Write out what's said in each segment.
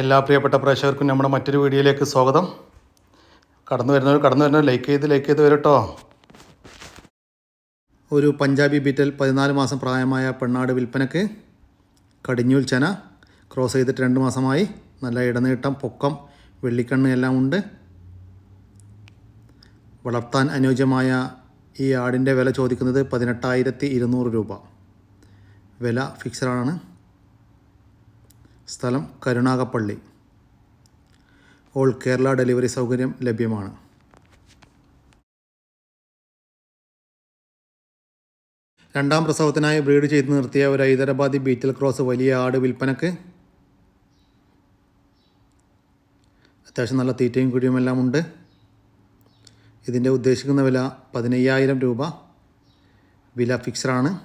എല്ലാ പ്രിയപ്പെട്ട പ്രേക്ഷകർക്കും നമ്മുടെ മറ്റൊരു വീഡിയോയിലേക്ക് സ്വാഗതം. കടന്നു വരുന്നവർ കടന്നു വരുന്നവർ ലൈക്ക് ചെയ്ത് ലൈക്ക് ചെയ്ത് വരട്ടോ. ഒരു പഞ്ചാബി ബീറ്റൽ പതിനാല് മാസം പ്രായമായ പെണ്ണാട് വിൽപ്പനക്ക് കടിഞ്ഞൂൽ ചന ക്രോസ് ചെയ്തിട്ട് രണ്ട് മാസമായി. നല്ല ഇടനീട്ടം പൊക്കം വെള്ളിക്കണ്ണ് എല്ലാം ഉണ്ട്. വളർത്താൻ അനുയോജ്യമായ ഈ ആടിന്റെ വില ചോദിക്കുന്നത് പതിനെട്ടായിരത്തി ഇരുന്നൂറ് രൂപ. വില ഫിക്സഡാണ് സ്ഥലം കരുണാകപ്പള്ളി. ഓൾ കേരള ഡെലിവറി സൗകര്യം ലഭ്യമാണ്. രണ്ടാം പ്രസവത്തിനായി ബ്രീഡ് ചെയ്ത് നിർത്തിയ ഒരു ഹൈദരാബാദി ബീറ്റൽ ക്രോസ് വലിയ ആട് വിൽപ്പനക്ക് അത്യാവശ്യം നല്ല തീറ്റയും കുഴിയുമെല്ലാം ഉണ്ട്. ഇതിന്റെ ഉദ്ദേശിക്കുന്ന വില പതിനയ്യായിരം രൂപ. വില ഫിക്സഡാണ്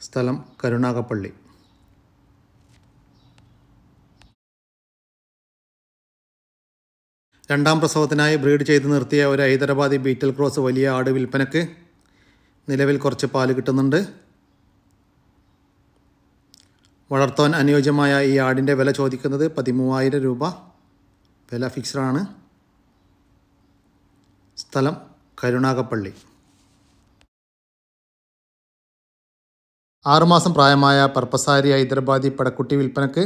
സ്ഥലം കരുണാകപ്പള്ളി. രണ്ടാം പ്രസവത്തിനായി ബ്രീഡ് ചെയ്ത് നിർത്തിയ ഒരു ഹൈദരാബാദി ബീറ്റൽ ക്രോസ് വലിയ ആട് വിൽപ്പനക്ക് നിലവിൽ കുറച്ച് പാൽ കിട്ടുന്നുണ്ട്. വളർത്താൻ അനുയോജ്യമായ ഈ ആടിന്റെ വില ചോദിക്കുന്നത് പതിമൂവായിരം രൂപ. വില ഫിക്സഡാണ് സ്ഥലം കരുണാകപ്പള്ളി ആറുമാസം പ്രായമായ പർപ്പസാരി ഹൈദരാബാദി പടക്കുട്ടി വിൽപ്പനക്ക്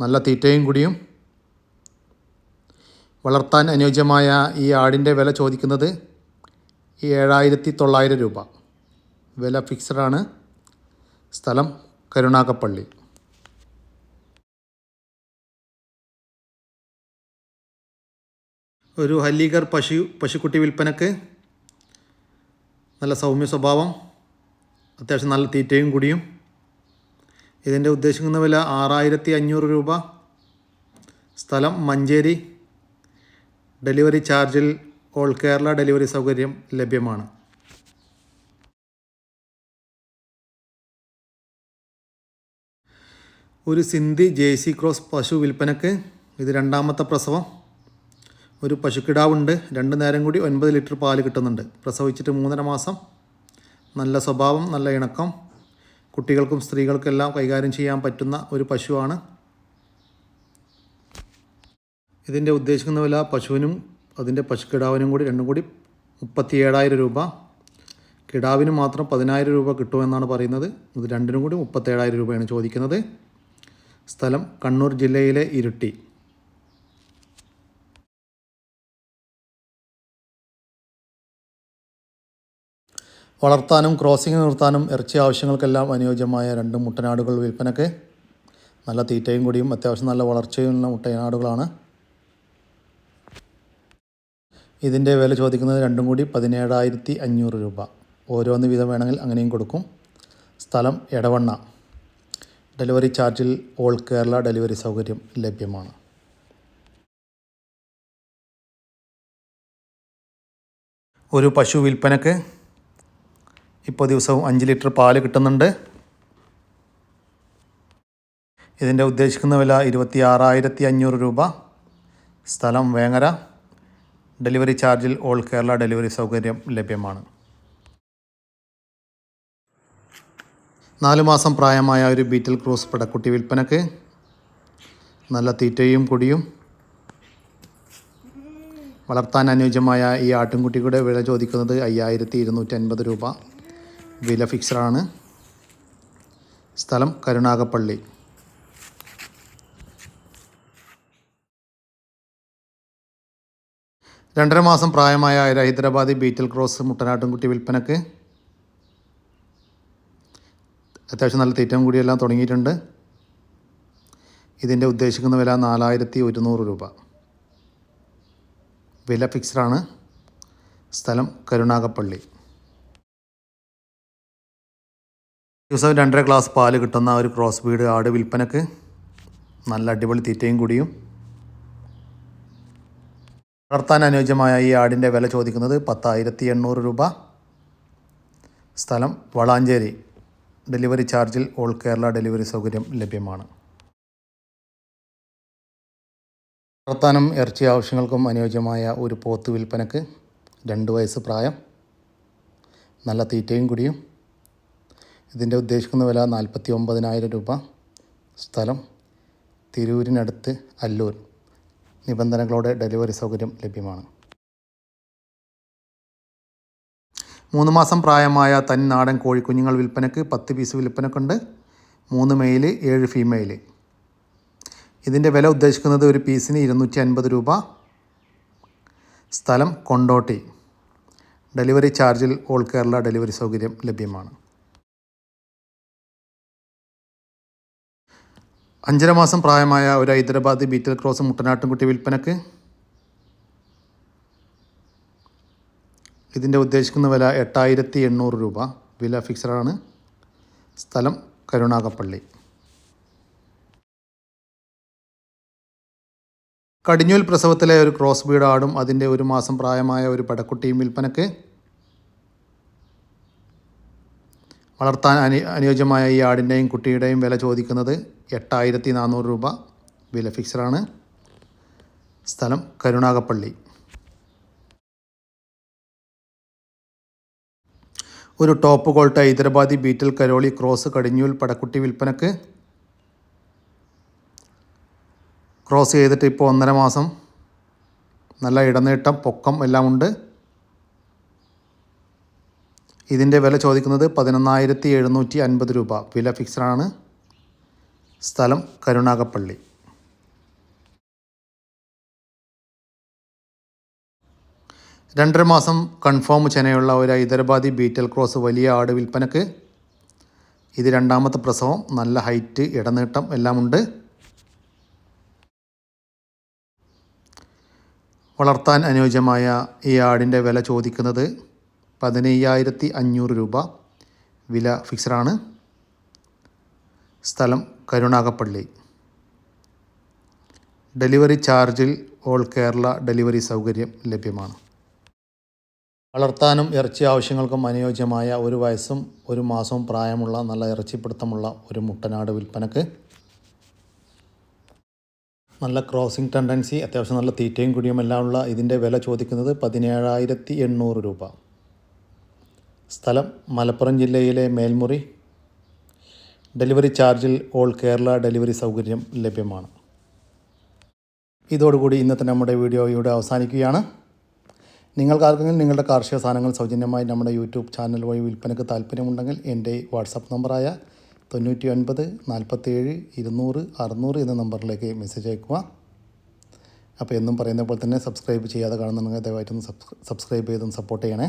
നല്ല തീറ്റയും കുടിയും വളർത്താൻ അനുയോജ്യമായ ഈ ആടിന്റെ വില ചോദിക്കുന്നത് ഏഴായിരത്തി തൊള്ളായിരം രൂപ. വില ഫിക്സഡാണ് സ്ഥലം കരുണാകപ്പള്ളി. ഒരു ഹല്ലീഗർ പശു പശുക്കുട്ടി വിൽപ്പനക്ക് നല്ല സൗമ്യ സ്വഭാവം അത്യാവശ്യം നല്ല തീറ്റയും കൂടിയും. ഇതിന്റെ ഉദ്ദേശിക്കുന്ന വില ആറായിരത്തി അഞ്ഞൂറ് രൂപ. സ്ഥലം മഞ്ചേരി. ഡെലിവറി ചാർജിൽ ഓൾ കേരള ഡെലിവറി സൗകര്യം ലഭ്യമാണ്. ഒരു സിന്ധി ജേഴ്സി ക്രോസ് പശു വിൽപ്പനക്ക് ഇത് രണ്ടാമത്തെ പ്രസവം. ഒരു പശുക്കിടാവുണ്ട്. രണ്ട് നേരം കൂടി ഒൻപത് ലിറ്റർ പാൽ കിട്ടുന്നുണ്ട്. പ്രസവിച്ചിട്ട് മൂന്നര മാസം. നല്ല സ്വഭാവം നല്ല ഇണക്കം. കുട്ടികൾക്കും സ്ത്രീകൾക്കെല്ലാം കൈകാര്യം ചെയ്യാൻ പറ്റുന്ന ഒരു പശുവാണ് ഇതിന്റെ ഉദ്ദേശിക്കുന്ന വില പശുവിനും അതിന്റെ പശുക്കിടാവിനും കൂടി രണ്ടും കൂടി മുപ്പത്തി ഏഴായിരം രൂപ. കിടാവിന് മാത്രം പതിനായിരം രൂപ കിട്ടുമെന്നാണ് പറയുന്നത്. ഇത് രണ്ടിനും കൂടി മുപ്പത്തേഴായിരം രൂപയാണ് ചോദിക്കുന്നത്. സ്ഥലം കണ്ണൂർ ജില്ലയിലെ ഇരുട്ടി. വളർത്താനും ക്രോസിംഗ് നിർത്താനും ഇറച്ചി ആവശ്യങ്ങൾക്കെല്ലാം അനുയോജ്യമായ രണ്ട് മുട്ടനാടുകൾ വിൽപ്പനക്ക്. നല്ല തീറ്റയും കൂടിയും അത്യാവശ്യം നല്ല വളർച്ചയുള്ള മുട്ടനാടുകളാണ്. ഇതിന്റെ വില ചോദിക്കുന്നത് രണ്ടും കൂടി പതിനേഴായിരത്തി അഞ്ഞൂറ് രൂപ. ഓരോന്ന് വീതം വേണമെങ്കിൽ അങ്ങനെയും കൊടുക്കും. സ്ഥലം എടവണ്ണ. ഡെലിവറി ചാർജിൽ ഓൾ കേരള ഡെലിവറി സൗകര്യം ലഭ്യമാണ്. ഒരു പശു വിൽപ്പനക്ക് ഇപ്പോൾ ദിവസവും അഞ്ച് ലിറ്റർ പാൽ കിട്ടുന്നുണ്ട്. ഇതിന്റെ ഉദ്ദേശിക്കുന്ന വില ഇരുപത്തി ആറായിരത്തി അഞ്ഞൂറ് രൂപ. സ്ഥലം വേങ്ങര. ഡെലിവറി ചാർജിൽ ഓൾ കേരള ഡെലിവറി സൗകര്യം ലഭ്യമാണ്. നാലു മാസം പ്രായമായ ഒരു ബീറ്റൽ ക്രൂസ് പടക്കുട്ടി വിൽപ്പനക്ക് നല്ല തീറ്റയും കൊടിയും വളർത്താൻ അനുയോജ്യമായ ഈ ആട്ടിൻകുട്ടിയുടെ വില ചോദിക്കുന്നത് അയ്യായിരത്തി ഇരുന്നൂറ്റി അൻപത് രൂപ. വില ഫിക്സഡാണ് സ്ഥലം കരുണാകപ്പള്ളി രണ്ടര മാസം പ്രായമായ ഒരു ഹൈദരാബാദി ബീറ്റൽ ക്രോസ് മുട്ടനാട്ടുംകുട്ടി വിൽപ്പനക്ക് അത്യാവശ്യം നല്ല തീറ്റം കൂടിയെല്ലാം തുടങ്ങിയിട്ടുണ്ട്. ഇതിന്റെ ഉദ്ദേശിക്കുന്ന വില നാലായിരത്തി ഒരുന്നൂറ് രൂപ. വില ഫിക്സഡാണ്. സ്ഥലം കരുണാകപ്പള്ളി ദിവസം രണ്ടര ഗ്ലാസ് പാൽ കിട്ടുന്ന ഒരു ക്രോസ് ബീഡ് ആട് വിൽപ്പനക്ക് നല്ല അടിപൊളി തീറ്റയും കൂടിയും വളർത്താൻ അനുയോജ്യമായ ഈ ആടിന്റെ വില ചോദിക്കുന്നത് പത്തായിരത്തി എണ്ണൂറ് രൂപ. സ്ഥലം വളാഞ്ചേരി. ഡെലിവറി ചാർജിൽ ഓൾ കേരള ഡെലിവറി സൗകര്യം ലഭ്യമാണ്. വളർത്താനും ഇറച്ചി ആവശ്യങ്ങൾക്കും അനുയോജ്യമായ ഒരു പോത്ത് വിൽപ്പനക്ക് രണ്ട് വയസ്സ് പ്രായം നല്ല തീറ്റയും കുടിയും. ഇതിന്റെ ഉദ്ദേശിക്കുന്ന വില നാൽപ്പത്തി ഒമ്പതിനായിരം രൂപ. സ്ഥലം തിരൂരിനടുത്ത് അല്ലൂർ. നിബന്ധനകളോടെ ഡെലിവറി സൗകര്യം ലഭ്യമാണ്. മൂന്ന് മാസം പ്രായമായ തനി നാടൻ കോഴിക്കുഞ്ഞുങ്ങൾ വിൽപ്പനക്ക് പത്ത് പീസ് വിൽപ്പനക്കുണ്ട്. മൂന്ന് മെയിൽ ഏഴ് ഫീമെയിൽ ഇതിന്റെ വില ഉദ്ദേശിക്കുന്നത് ഒരു പീസിന് ഇരുന്നൂറ്റി അൻപത് രൂപ. സ്ഥലം കൊണ്ടോട്ടി. ഡെലിവറി ചാർജിൽ ഓൾ കേരള ഡെലിവറി സൗകര്യം ലഭ്യമാണ്. അഞ്ചര മാസം പ്രായമായ ഒരു ഹൈദരാബാദ് ബീറ്റൽ ക്രോസ് മുട്ടനാട്ടുംകുട്ടി വിൽപ്പനക്ക് ഇതിന്റെ ഉദ്ദേശിക്കുന്ന വില എട്ടായിരത്തി എണ്ണൂറ് രൂപ. വില ഫിക്സഡാണ് സ്ഥലം കരുണാകപ്പള്ളി. കടിഞ്ഞൂൽ പ്രസവത്തിലെ ഒരു ക്രോസ് ബീഡ് ആടും അതിന്റെ ഒരു മാസം പ്രായമായ ഒരു പടക്കുട്ടിയും വിൽപ്പനക്ക് വളർത്താൻ അനു അനുയോജ്യമായ ഈ ആടിന്റെയും കുട്ടിയുടെയും വില ചോദിക്കുന്നത് എട്ടായിരത്തി നാനൂറ് രൂപ. വില ഫിക്സഡാണ്. സ്ഥലം കരുണാകപ്പള്ളി. ഒരു ടോപ്പ് കോൾട്ട് ഹൈദരാബാദി ബീറ്റൽ കരോളി ക്രോസ് കടിഞ്ഞൂൽ പടക്കുട്ടി വിൽപ്പനക്ക്. ക്രോസ് ചെയ്തിട്ട് ഇപ്പോൾ ഒന്നര മാസം. നല്ല ഇടനേട്ടം പൊക്കം എല്ലാം ഉണ്ട് ഇതിന്റെ വില ചോദിക്കുന്നത് പതിനൊന്നായിരത്തി എഴുന്നൂറ്റി അൻപത് രൂപ. വില ഫിക്സഡാണ്. സ്ഥലം കരുണാകപ്പള്ളി രണ്ടര മാസം കൺഫേം ചെനയുള്ള ഒരു ഹൈദരാബാദി ബീറ്റൽ ക്രോസ് വലിയ ആട് വിൽപ്പനക്ക് ഇത് രണ്ടാമത്തെ പ്രസവം. നല്ല ഹൈറ്റ് ഇടനീട്ടം എല്ലാമുണ്ട്. വളർത്താൻ അനുയോജ്യമായ ഈ ആടിന്റെ വില ചോദിക്കുന്നത് പതിനയ്യായിരത്തി അഞ്ഞൂറ് രൂപ വില ഫിക്സഡാണ്. സ്ഥലം കരുണാകപ്പള്ളി. ഡെലിവറി ചാർജിൽ ഓൾ കേരള ഡെലിവറി സൗകര്യം ലഭ്യമാണ്. വളർത്താനും ഇറച്ചി ആവശ്യങ്ങൾക്കും അനുയോജ്യമായ ഒരു വയസ്സും ഒരു മാസവും പ്രായമുള്ള നല്ല ഇറച്ചിപ്പിടുത്തമുള്ള ഒരു മുട്ടനാട് വിൽപ്പനക്ക്. നല്ല ക്രോസിംഗ് ടെൻഡൻസി അത്യാവശ്യം നല്ല തീറ്റയും കുടിയും എല്ലാം ഉള്ള ഇതിന്റെ വില ചോദിക്കുന്നത് പതിനേഴായിരത്തി എണ്ണൂറ് രൂപ. സ്ഥലം മലപ്പുറം ജില്ലയിലെ മേൽമുറി. ഡെലിവറി ചാർജിൽ ഓൾ കേരള ഡെലിവറി സൗകര്യം ലഭ്യമാണ്. ഇതോടുകൂടി ഇന്നത്തെ നമ്മുടെ വീഡിയോ ഇവിടെ അവസാനിക്കുകയാണ്. നിങ്ങൾക്കാർക്കെങ്കിലും നിങ്ങളുടെ കാർഷിക സാധനങ്ങൾ സൗജന്യമായി നമ്മുടെ യൂട്യൂബ് ചാനൽ വഴി വിൽപ്പനയ്ക്ക് താല്പര്യമുണ്ടെങ്കിൽ എന്റെ വാട്സപ്പ് നമ്പറായ തൊണ്ണൂറ്റി ഒൻപത് നാൽപ്പത്തേഴ് ഇരുന്നൂറ് അറുന്നൂറ് എന്ന നമ്പറിലേക്ക് മെസ്സേജ് അയക്കുക അപ്പോൾ എന്നും പറയുന്ന പോലെ തന്നെ സബ്സ്ക്രൈബ് ചെയ്യാതെ കാണുന്നുണ്ടെങ്കിൽ ദയവായിട്ടൊന്ന് സബ്സ്ക്രൈബ് ചെയ്തൊന്ന് സപ്പോർട്ട് ചെയ്യണേ.